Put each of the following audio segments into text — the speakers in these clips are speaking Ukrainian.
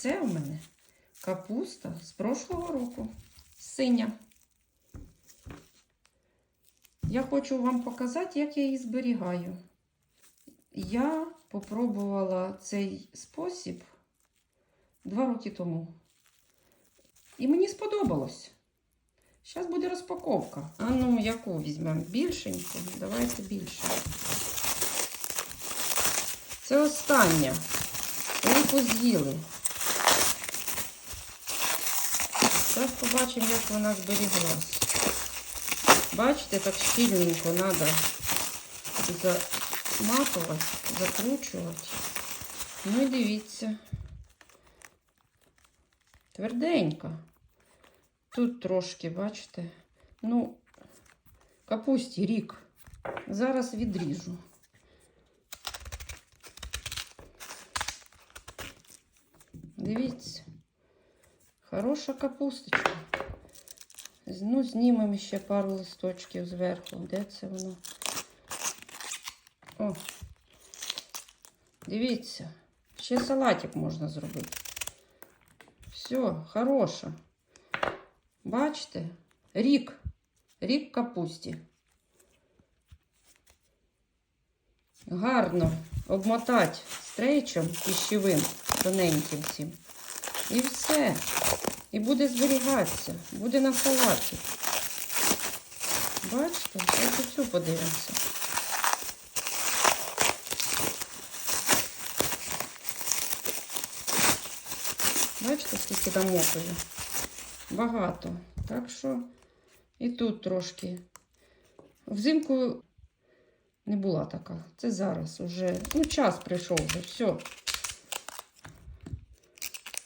Це у мене капуста з прошлого року. Синя. Я хочу вам показати, як я її зберігаю. Я попробувала цей спосіб два роки тому. І мені сподобалось. Зараз буде розпаковка. А ну, яку візьмемо? Більшеньку? Давайте більше. Це остання. Велику з'їли. Зараз побачимо, як вона зберіглась. Бачите, так щільненько треба заматувати, закручувати. Ну і дивіться. Тверденька. Тут трошки, бачите, ну, капусті рік. Зараз відріжу. Дивіться. Хороша капусточка. Ну, знімемо ще пару листочків зверху. Де це воно? О. Дивіться. Ще салатик можна зробити. Все, хороша. Бачите? Рік. Рік капусті. Гарно обмотати стрейчем пищевим, тоненьким цим. І все. І буде зберігатися. Буде на. Бачите? Ось оцю подивимося. Бачите, скільки намотує? Багато. Так що і тут трошки. Взимку не була така. Це зараз уже. Ну, час прийшов вже. Все.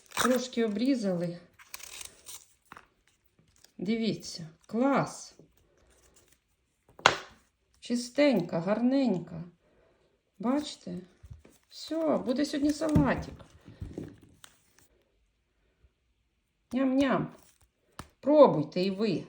Трошки обрізали. Дивіться, клас. Чистенька, гарненька. Бачите? Все, буде сьогодні салатик. Ням-ням. Пробуйте і ви.